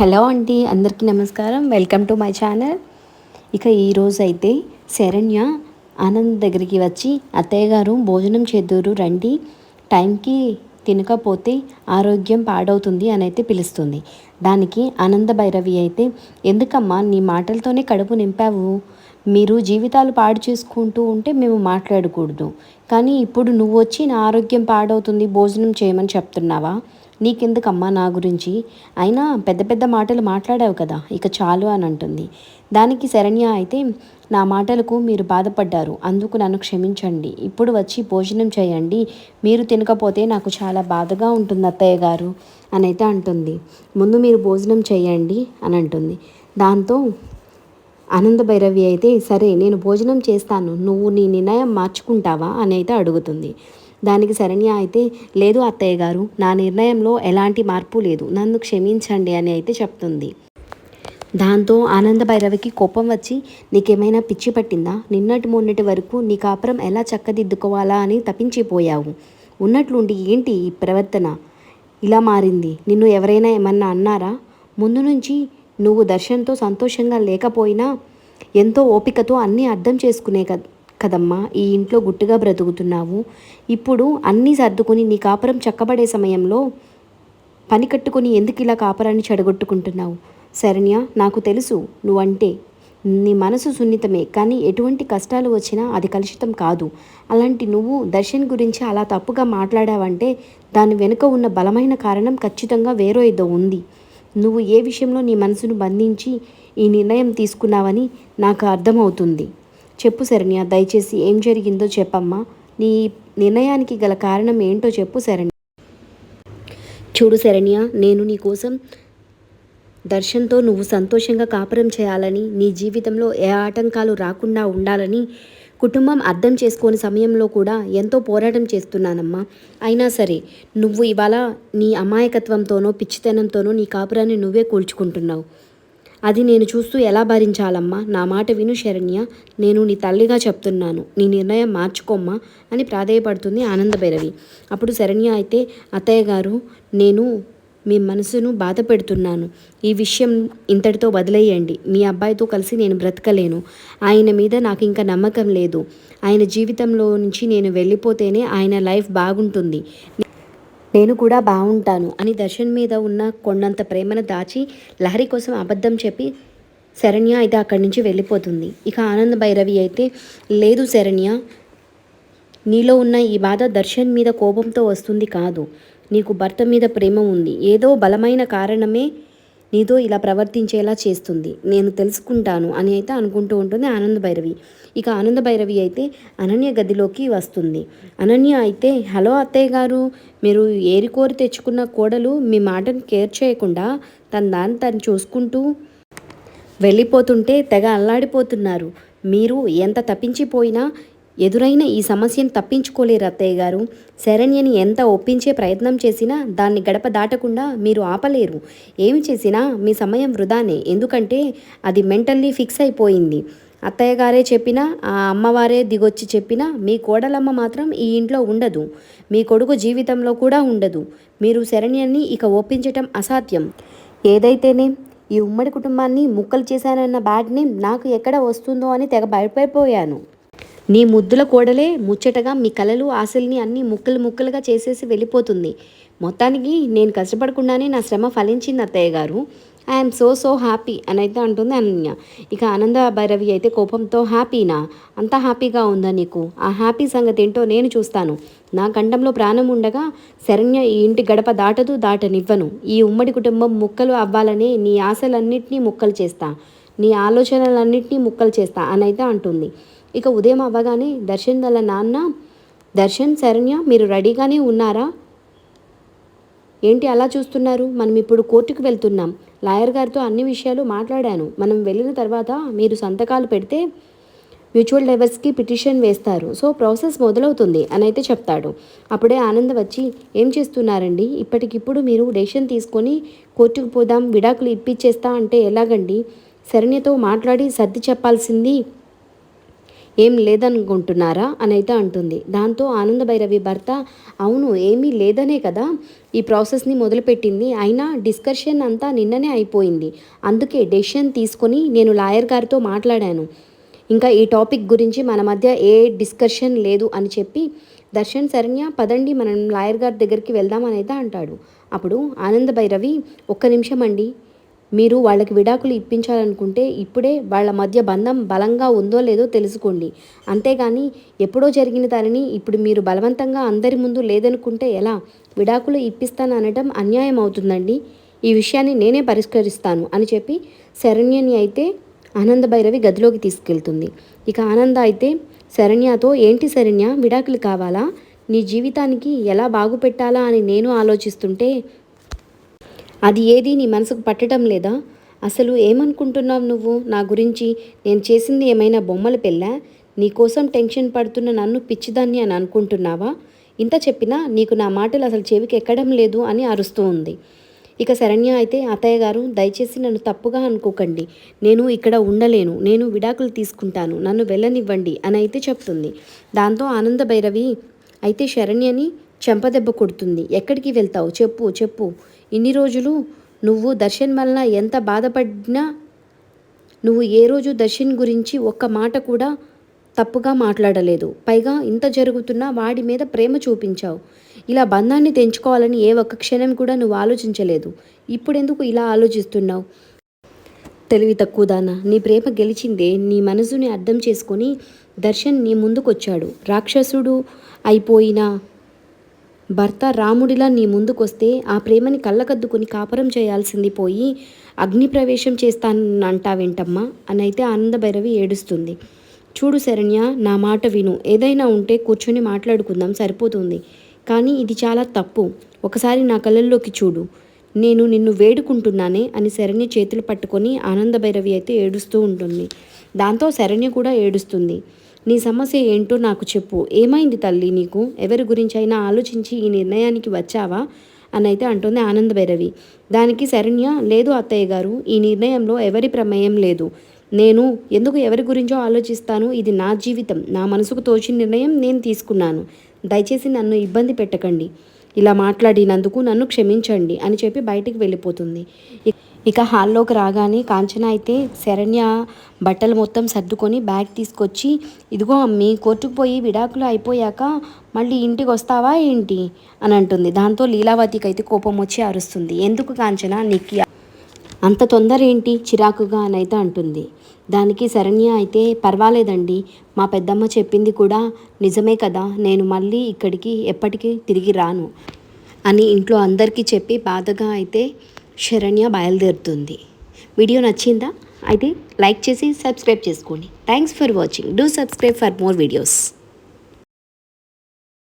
Hello అండి అందరికీ నమస్కారం. Welcome to my channel. ఇక ఈరోజు అయితే శరణ్య ఆనంద్ దగ్గరికి వచ్చి అత్తయ్య గారు భోజనం చేద్దూరు రండి. టైంకి తినకపోతే ఆరోగ్యం పాడవుతుంది అని అయితే పిలుస్తుంది. దానికి ఆనంద భైరవి అయితే ఎందుకమ్మా నీ మాటలతోనే కడుపు నింపావు? మీరు జీవితాలు పాడు చేసుకుంటూ ఉంటే మేము మాట్లాడకూడదు. కానీ ఇప్పుడు నువ్వు వచ్చి నా ఆరోగ్యం పాడవుతుంది భోజనం చేయమని చెప్తున్నావా? నీకెందుకమ్మా నా గురించి? అయినా పెద్ద పెద్ద మాటలు మాట్లాడావు కదా ఇక చాలు అని అంటుంది. దానికి శరణ్య అయితే నా మాటలకు మీరు బాధపడ్డారు అందుకు నన్ను క్షమించండి. ఇప్పుడు వచ్చి భోజనం చేయండి మీరు తినకపోతే నాకు చాలా బాధగా ఉంటుంది అత్తయ్య గారు అని అయితే అంటుంది. ముందు మీరు భోజనం చేయండి అని అంటుంది. దాంతో ఆనంద భైరవి అయితే సరే నేను భోజనం చేస్తాను నువ్వు నీ నిర్ణయం మార్చుకుంటావా అని అయితే అడుగుతుంది. దానికి శరణ్య అయితే లేదు అత్తయ్య గారు నా నిర్ణయంలో ఎలాంటి మార్పు లేదు. నన్ను క్షమించండి అని అయితే చెప్తుంది. దాంతో ఆనంద భైరవికి కోపం వచ్చి నీకేమైనా పిచ్చి పట్టిందా? నిన్నటి మొన్నటి వరకు నీ కాపురం ఎలా చక్కదిద్దుకోవాలా? అని తప్పించిపోయావు ఉన్నట్లుండి ఏంటి ఈ ప్రవర్తన? ఇలా మారింది. నిన్ను ఎవరైనా ఏమన్నా అన్నారా? ముందు నుంచి నువ్వు దర్శన్తో సంతోషంగా లేకపోయినా ఎంతో ఓపికతో అన్నీ అర్థం చేసుకునే కదా కదమ్మా ఈ ఇంట్లో గుట్టుగా బ్రతుకుతున్నావు. ఇప్పుడు అన్నీ సర్దుకుని నీ కాపురం చక్కబడే సమయంలో పని కట్టుకుని ఎందుకు ఇలా కాపురాన్ని చెడగొట్టుకుంటున్నావు? శరణ్య నాకు తెలుసు నువ్వంటే నీ మనసు సున్నితమే కానీ ఎటువంటి కష్టాలు వచ్చినా అది కలుషితం కాదు. అలాంటి నువ్వు దర్శన్ గురించి అలా తప్పుగా మాట్లాడావంటే దాని వెనుక ఉన్న బలమైన కారణం ఖచ్చితంగా వేరో ఏదో ఉంది. నువ్వు ఏ విషయంలో నీ మనసును బంధించి ఈ నిర్ణయం తీసుకున్నావని నాకు అర్థమవుతుంది. చెప్పు శరణ్య దయచేసి ఏం జరిగిందో చెప్పమ్మా. నీ నిర్ణయానికి గల కారణం ఏంటో చెప్పు శరణ్య. చూడు శరణ్య నేను నీ కోసం దర్శన్తో నువ్వు సంతోషంగా కాపురం చేయాలని నీ జీవితంలో ఏ ఆటంకాలు రాకుండా ఉండాలని కుటుంబం అర్థం చేసుకోని సమయంలో కూడా ఎంతో పోరాటం చేస్తున్నానమ్మా. అయినా సరే నువ్వు ఇవాళ నీ అమాయకత్వంతోనో పిచ్చితనంతోనో నీ కాపురాన్ని నువ్వే కూల్చుకుంటున్నావు. అది నేను చూస్తూ ఎలా భరించాలమ్మా? నా మాట విను శరణ్య. నేను నీ తల్లిగా చెప్తున్నాను. నీ నిర్ణయం మార్చుకోమ్మా అని ప్రాధేయపడుతుంది ఆనందభైరవి అప్పుడు శరణ్య అయితే అత్తయ్య గారు నేను మీ మనసును బాధ పెడుతున్నాను. ఈ విషయం ఇంతటితో వదిలేయండి. మీ అబ్బాయితో కలిసి నేను బ్రతకలేను. ఆయన మీద నాకు ఇంకా నమ్మకం లేదు. ఆయన జీవితంలో నుంచి నేను వెళ్ళిపోతేనే ఆయన లైఫ్ బాగుంటుంది. నేను కూడా బాగుంటాను అని దర్శన్ మీద ఉన్న కొండంత ప్రేమను దాచి లహరి కోసం అబద్ధం చెప్పి శరణ్య అయితే అక్కడి నుంచి వెళ్ళిపోతుంది. ఇక ఆనంద భైరవి అయితే లేదు శరణ్య నీలో ఉన్న ఈ బాధ దర్శన్ మీద కోపంతో వస్తుంది కాదు. నీకు భర్త మీద ప్రేమ ఉంది. ఏదో బలమైన కారణమే నీతో ఇలా ప్రవర్తించేలా చేస్తుంది. నేను తెలుసుకుంటాను అని అయితే అనుకుంటూ ఉంటుంది ఆనంద భైరవి ఇక ఆనంద భైరవి అయితే అనన్య గదిలోకి వస్తుంది. అనన్య అయితే హలో అత్తయ్య గారు మీరు ఏరి కోరి తెచ్చుకున్న కోడలు మీ మాటను కేర్ చేయకుండా తన దాన్ని తను చూసుకుంటూ వెళ్ళిపోతుంటే తెగ అల్లాడిపోతున్నారు. మీరు ఎంత తప్పించిపోయినా ఎదురైన ఈ సమస్యను తప్పించుకోలేరు అత్తయ్య గారు. శరణ్యని ఎంత ఒప్పించే ప్రయత్నం చేసినా దాన్ని గడప దాటకుండా మీరు ఆపలేరు. ఏమి చేసినా మీ సమయం వృధానే. ఎందుకంటే అది మెంటల్లీ ఫిక్స్ అయిపోయింది. అత్తయ్య గారే చెప్పినా ఆ అమ్మవారే దిగొచ్చి చెప్పినా మీ కోడలమ్మ మాత్రం ఈ ఇంట్లో ఉండదు. మీ కొడుకు జీవితంలో కూడా ఉండదు. మీరు శరణ్యాన్ని ఇక ఒప్పించటం అసాధ్యం. ఏదైతేనే ఈ ఉమ్మడి కుటుంబాన్ని ముక్కలు చేశానన్న బ్యాడ్ నేమ్ నాకు ఎక్కడ వస్తుందో అని తెగ భయపడిపోయాను. నీ ముద్దుల కోడలే ముచ్చటగా మీ కలలు ఆశల్ని అన్నీ ముక్కలు ముక్కలుగా చేసేసి వెళ్ళిపోతుంది. మొత్తానికి నేను కష్టపడకుండానే నా శ్రమ ఫలించింది అత్తయ్య గారు. ఐఎమ్ సో సో హ్యాపీ అని అయితే అంటుంది అనన్య. ఇక ఆనంద భైరవి అయితే కోపంతో హ్యాపీనా అంత హ్యాపీగా ఉందా నీకు? ఆ హ్యాపీ సంగతి ఏంటో నేను చూస్తాను. నా కంఠంలో ప్రాణం ఉండగా శరణ్య ఈ ఇంటి గడప దాటదు దాటనివ్వను. ఈ ఉమ్మడి కుటుంబం ముక్కలు అవ్వాలనే నీ ఆశలన్నింటినీ ముక్కలు చేస్తా. నీ ఆలోచనలన్నింటినీ ముక్కలు చేస్తా అని అయితే అంటుంది. ఇక ఉదయం అవ్వగానే దర్శన్ వాళ్ళ నాన్న దర్శన్ శరణ్య మీరు రెడీగానే ఉన్నారా? ఏంటి అలా చూస్తున్నారు? మనం ఇప్పుడు కోర్టుకు వెళ్తున్నాం. లాయర్ గారితో అన్ని విషయాలు మాట్లాడాను. మనం వెళ్ళిన తర్వాత మీరు సంతకాలు పెడితే మ్యూచువల్ డైవర్స్కి పిటిషన్ వేస్తారు. సో ప్రాసెస్ మొదలవుతుంది అని అయితే చెప్తాడు. అప్పుడే ఆనంద్ వచ్చి ఏం చేస్తున్నారండి? ఇప్పటికిప్పుడు మీరు డెసిషన్ తీసుకొని కోర్టుకు పోదాం విడాకులు ఇప్పించేస్తా అంటే ఎలాగండి? శరణ్యతో మాట్లాడి సర్ది చెప్పాల్సింది ఏం లేదనుకుంటున్నారా? అని అయితే అంటుంది. దాంతో ఆనంద భైరవి భర్త అవును ఏమీ లేదనే కదా? ఈ ప్రాసెస్ని మొదలుపెట్టింది. అయినా డిస్కషన్ అంతా నిన్ననే అయిపోయింది. అందుకే డెసిషన్ తీసుకొని నేను లాయర్ గారితో మాట్లాడాను. ఇంకా ఈ టాపిక్ గురించి మన మధ్య ఏ డిస్కషన్ లేదు అని చెప్పి దర్శన్ శరణ్య పదండి మనం లాయర్ గారి దగ్గరికి వెళ్దామని అయితే అంటాడు. అప్పుడు ఆనంద భైరవి ఒక్క నిమిషం అండి. మీరు వాళ్ళకి విడాకులు ఇప్పించాలనుకుంటే ఇప్పుడే వాళ్ళ మధ్య బంధం బలంగా ఉందో లేదో తెలుసుకోండి. అంతేగాని ఎప్పుడో జరిగిన దానిని ఇప్పుడు మీరు బలవంతంగా అందరి ముందు లేదనుకుంటే ఎలా? విడాకులు ఇప్పిస్తాను అనటం అన్యాయం అవుతుందండి. ఈ విషయాన్ని నేనే పరిష్కరిస్తాను అని చెప్పి శరణ్యని అయితే ఆనంద భైరవి గదిలోకి తీసుకెళ్తుంది. ఇక ఆనంద అయితే శరణ్యతో ఏంటి శరణ్య? విడాకులు కావాలా? నీ జీవితానికి ఎలా బాగుపెట్టాలా? అని నేను ఆలోచిస్తుంటే అది ఏది నీ మనసుకు పట్టడం లేదా? అసలు ఏమనుకుంటున్నావు నువ్వు? నా గురించి నేను చేసింది ఏమైనా బొమ్మల పెళ్ళా? నీకోసం టెన్షన్ పడుతున్న నన్ను పిచ్చిదాన్ని అని అనుకుంటున్నావా? ఇంత చెప్పినా నీకు నా మాటలు అసలు చెవికి ఎక్కడం లేదు అని అరుస్తూ ఉంది. ఇక శరణ్య అయితే అత్తయ్య గారు దయచేసి నన్ను తప్పుగా అనుకోకండి. నేను ఇక్కడ ఉండలేను. నేను విడాకులు తీసుకుంటాను. నన్ను వెళ్ళనివ్వండి అని అయితే చెప్తుంది. దాంతో ఆనంద భైరవి అయితే శరణ్యని చెంపదెబ్బ కొడుతుంది. ఎక్కడికి వెళ్తావు? చెప్పు చెప్పు. ఇన్ని రోజులు నువ్వు దర్శన్ వలన ఎంత బాధపడినా నువ్వు ఏ రోజు దర్శన్ గురించి ఒక్క మాట కూడా తప్పుగా మాట్లాడలేదు. పైగా ఇంత జరుగుతున్నా వాడి మీద ప్రేమ చూపించావు. ఇలా బంధాన్ని తెంచుకోవాలని ఏ ఒక్క క్షణం కూడా నువ్వు ఆలోచించలేదు. ఇప్పుడెందుకు ఇలా ఆలోచిస్తున్నావు? తెలివి తక్కువదానా నీ ప్రేమ గెలిచిందే. నీ మనసుని అర్థం చేసుకొని దర్శన్ నీ ముందుకొచ్చాడు. రాక్షసుడు అయిపోయినా భర్త రాముడిలా నీ ముందుకొస్తే ఆ ప్రేమని కళ్ళకద్దుకొని కాపురం చేయాల్సింది పోయి అగ్నిప్రవేశం చేస్తానంటావేంటమ్మా? అని అయితే ఆనంద భైరవి ఏడుస్తుంది. చూడు శరణ్య నా మాట విను. ఏదైనా ఉంటే కూర్చొని మాట్లాడుకుందాం సరిపోతుంది. కానీ ఇది చాలా తప్పు. ఒకసారి నా కళ్ళల్లోకి చూడు. నేను నిన్ను వేడుకుంటున్నానే అని శరణ్య చేతులు పట్టుకొని ఆనంద భైరవి అయితే ఏడుస్తూ ఉంటుంది. దాంతో శరణ్య కూడా ఏడుస్తుంది. నీ సమస్య ఏంటో నాకు చెప్పు. ఏమైంది తల్లి నీకు? ఎవరి గురించి అయినా ఆలోచించి ఈ నిర్ణయానికి వచ్చావా? అని అయితే అంటుంది ఆనంద భైరవి. దానికి శరణ్య లేదు అత్తయ్య గారు ఈ నిర్ణయంలో ఎవరి ప్రమేయం లేదు. నేను ఎందుకు ఎవరి గురించో ఆలోచిస్తాను? ఇది నా జీవితం. నా మనసుకు తోచిన నిర్ణయం నేను తీసుకున్నాను. దయచేసి నన్ను ఇబ్బంది పెట్టకండి. ఇలా మాట్లాడినందుకు నన్ను క్షమించండి అని చెప్పి బయటికి వెళ్ళిపోతుంది. ఇక హాల్లోకి రాగానే కాంచన అయితే శరణ్య బట్టలు మొత్తం సర్దుకొని బ్యాగ్ తీసుకొచ్చి ఇదిగో అమ్మి కోర్టుకు పోయి విడాకులు అయిపోయాక మళ్ళీ ఇంటికి వస్తావా ఏంటి? అని అంటుంది. దాంతో లీలావతికి అయితే కోపం వచ్చి అరుస్తుంది. ఎందుకు కాంచన నీకు అంత తొందర ఏంటి? చిరాకుగా అని అయితే అంటుంది. దానికి శరణ్య అయితే పర్వాలేదండి మా పెద్దమ్మ చెప్పింది కూడా నిజమే కదా నేను మళ్ళీ ఇక్కడికి ఎప్పటికీ తిరిగి రాను అని ఇంట్లో అందరికీ చెప్పి బాధగా అయితే శరణ్య బయలుదేరుతుంది. వీడియో నచ్చిందా? అయితే లైక్ చేసి సబ్స్క్రైబ్ చేసుకోండి. Thanks for watching do subscribe for more videos